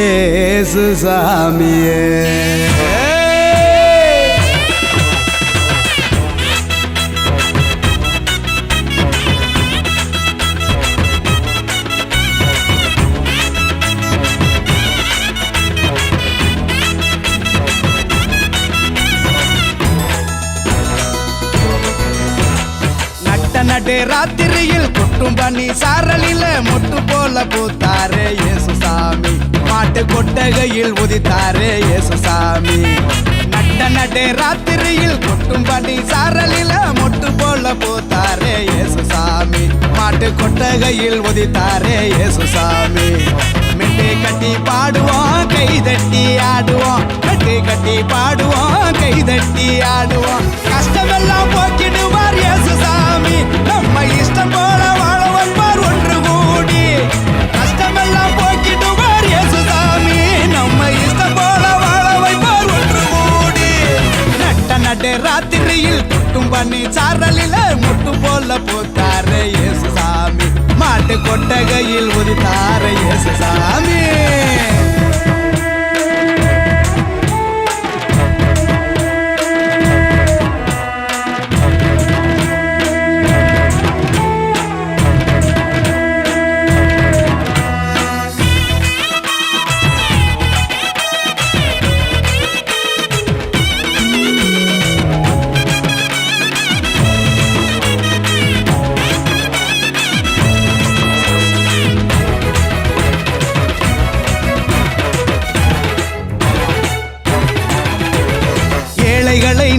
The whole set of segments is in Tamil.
ஏசு சாமியே நட்ட நடு ராத்திரியில் கொட்டும் பண்ணி சாரலில மொட்டு போல பூத்தாரே இயேசு சாமி மாட்டு கொட்டகையில் உதித்தாரே இயேசுசாமி. நட்ட நடு ராத்திரியில் கொட்டும் பண்ணி சாரலில மொட்டு போல போத்தாரே இயேசுசாமி. மாட்டு கொட்டகையில் உதித்தாரே இயேசுசாமி. மெட்டு கட்டி பாடுவோம் கை தட்டி ஆடுவோம். மெட்டு கட்டி பாடுவோம் கை தட்டி ஆடுவோம். நடு ராத்திரியில் கொட்டும் பண்ணி சாரலில முட்டு போல போத்தாரு இயேசு சாமி மாட்டு கொட்டகையில் ஒரு உதித்தாரு இயேசு சாமி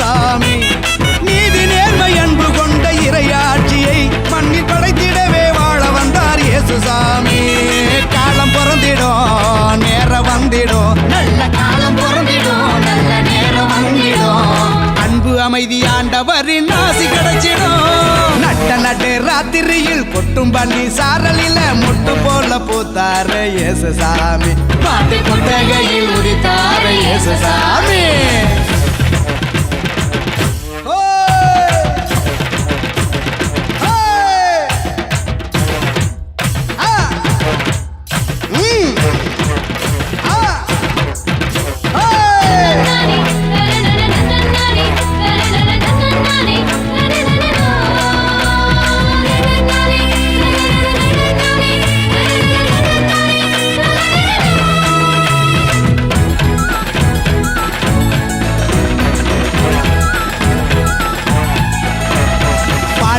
சாமி. நீதி நேர்மை அன்பு கொண்ட இறையாட்சியை மண்ணில் படைத்திடவே வாழ வந்தார் இயேசு சாமி. காலம் பிறந்திடும் நேரம் வந்திடும். நல்ல காலம் பொருந்திடும் நல்ல நேரம் வந்திடும். அன்பு அமைதி ஆண்டவரின் ஆசி கிடைச்சிடும். நட்ட நட்டு ராத்திரியில் கொட்டும் பண்ணி சாரலில முட்டு போல பூத்தாரு இயேசு சாமி. பாட்டு கொட்டகையில் உதித்தார இயேசு சாமி.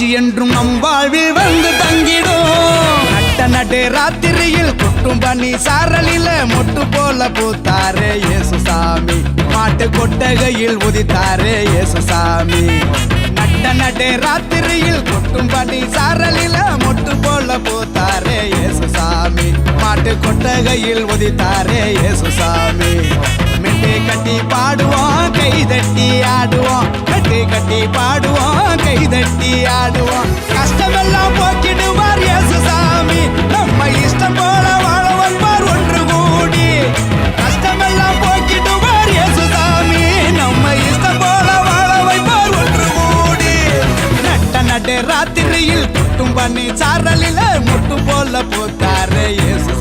நீங்கிடும் என்றும் நம் வாழ்வில் வந்து தங்கிடும். நட்ட நடு ராத்திரியில் கொட்டும் பண்ணி சாரலில மொட்டு போல பூத்தாரே இயேசு சாமி மாட்டு கொட்டகையில் உதித்தாரே இயேசு சாமி நட்ட நடு ராத்திரியில் கொட்டும் பண்ணி சாரலில மொட்டு போல பூத்தாரே இயேசு சாமி மாட்டு கொட்டகையில் உதித்தாரே இயேசு சாமி மெட்டி கட்டி பாடுவோம் கை தட்டி ஆடுவோம் கட்டி கட்டி பாடுவோம். பண்ணி சாரலில முட்டு போல பூத்தாரு இயேசு